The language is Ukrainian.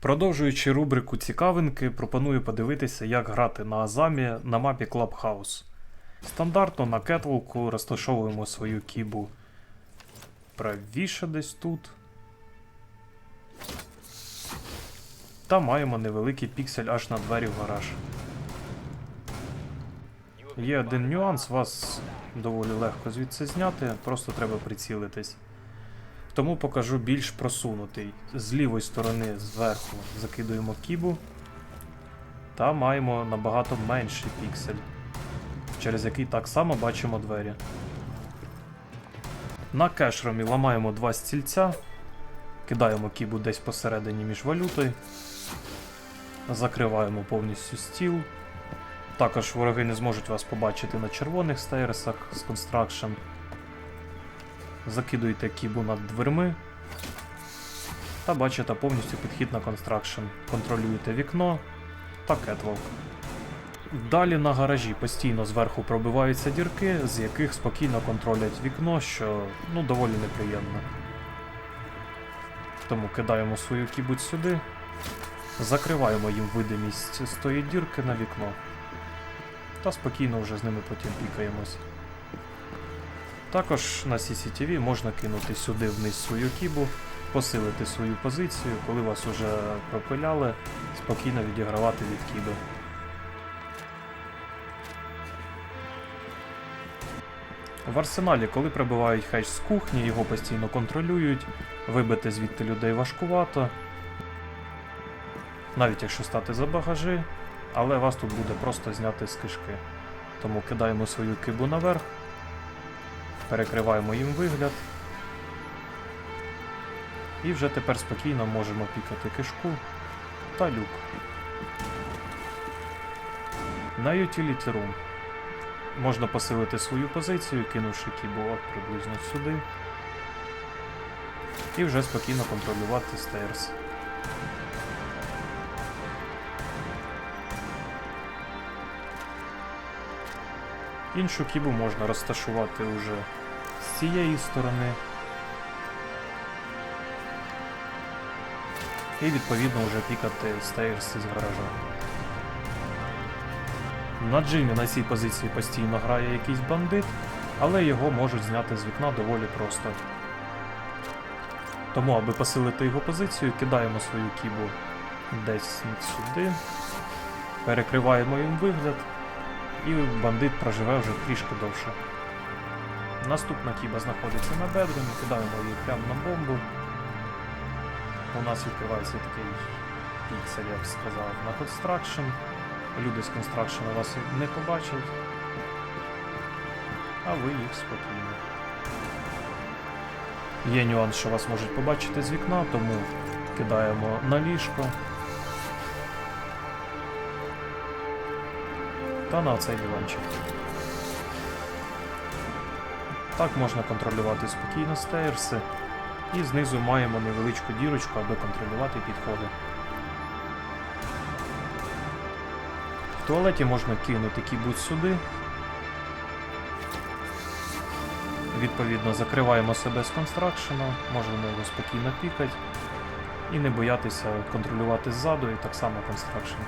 Продовжуючи рубрику цікавинки, пропоную подивитися, як грати на Азамі на мапі Clubhouse. Стандартно на кетволку розташовуємо свою кібу правіше десь тут. Та маємо невеликий піксель аж на двері в гараж. Є один нюанс, вас доволі легко звідси зняти, просто треба прицілитись. Тому покажу більш просунутий. З лівої сторони зверху закидуємо кібу та маємо набагато менший піксель, через який так само бачимо двері. На кешромі ламаємо два стільця, кидаємо кібу десь посередині між валютою, закриваємо повністю стіл. Також вороги не зможуть вас побачити на червоних стейрсах з Construction. Закидуєте кібу над дверми та бачите повністю підхід на Construction. Контролюєте вікно та кетволк. Далі на гаражі постійно зверху пробиваються дірки, з яких спокійно контролять вікно, що ну, доволі неприємно. Тому кидаємо свою кібуть сюди, закриваємо їм видимість з тої дірки на вікно. Та спокійно вже з ними потім пікаємось. Також на CCTV можна кинути сюди вниз свою кібу, посилити свою позицію, коли вас уже пропиляли, спокійно відігравати від кіби. В арсеналі, коли прибувають хедж з кухні, його постійно контролюють, вибити звідти людей важкувато, навіть якщо стати за багажі, але вас тут буде просто зняти з кишки. Тому кидаємо свою кибу наверх, перекриваємо їм вигляд. І вже тепер спокійно можемо пікати кишку та люк. На Utility Room можна посилити свою позицію, кинувши кібу приблизно сюди. І вже спокійно контролювати стейрс. Іншу кібу можна розташувати уже з цієї сторони. І відповідно вже пікати стейрс із гаража. На Джимі на цій позиції постійно грає якийсь бандит, але його можуть зняти з вікна доволі просто. Тому, аби посилити його позицію, кидаємо свою кібу десь сюди, перекриваємо їм вигляд, і бандит проживе вже трішки довше. Наступна кіба знаходиться на бедрумі, кидаємо її прямо на бомбу. У нас відкривається такий піксель, я б сказав, на Construction. Люди з Construction вас не побачать, а ви їх спокійно. Є нюанс, що вас можуть побачити з вікна, тому кидаємо на ліжко. Та на цей диванчик. Так можна контролювати спокійно стейрси. І знизу маємо невеличку дірочку, аби контролювати підходи. В туалеті можна кинути кібут сюди. Відповідно, закриваємо себе з констракшена, можемо його спокійно пікати і не боятися контролювати ззаду і так само констракшн.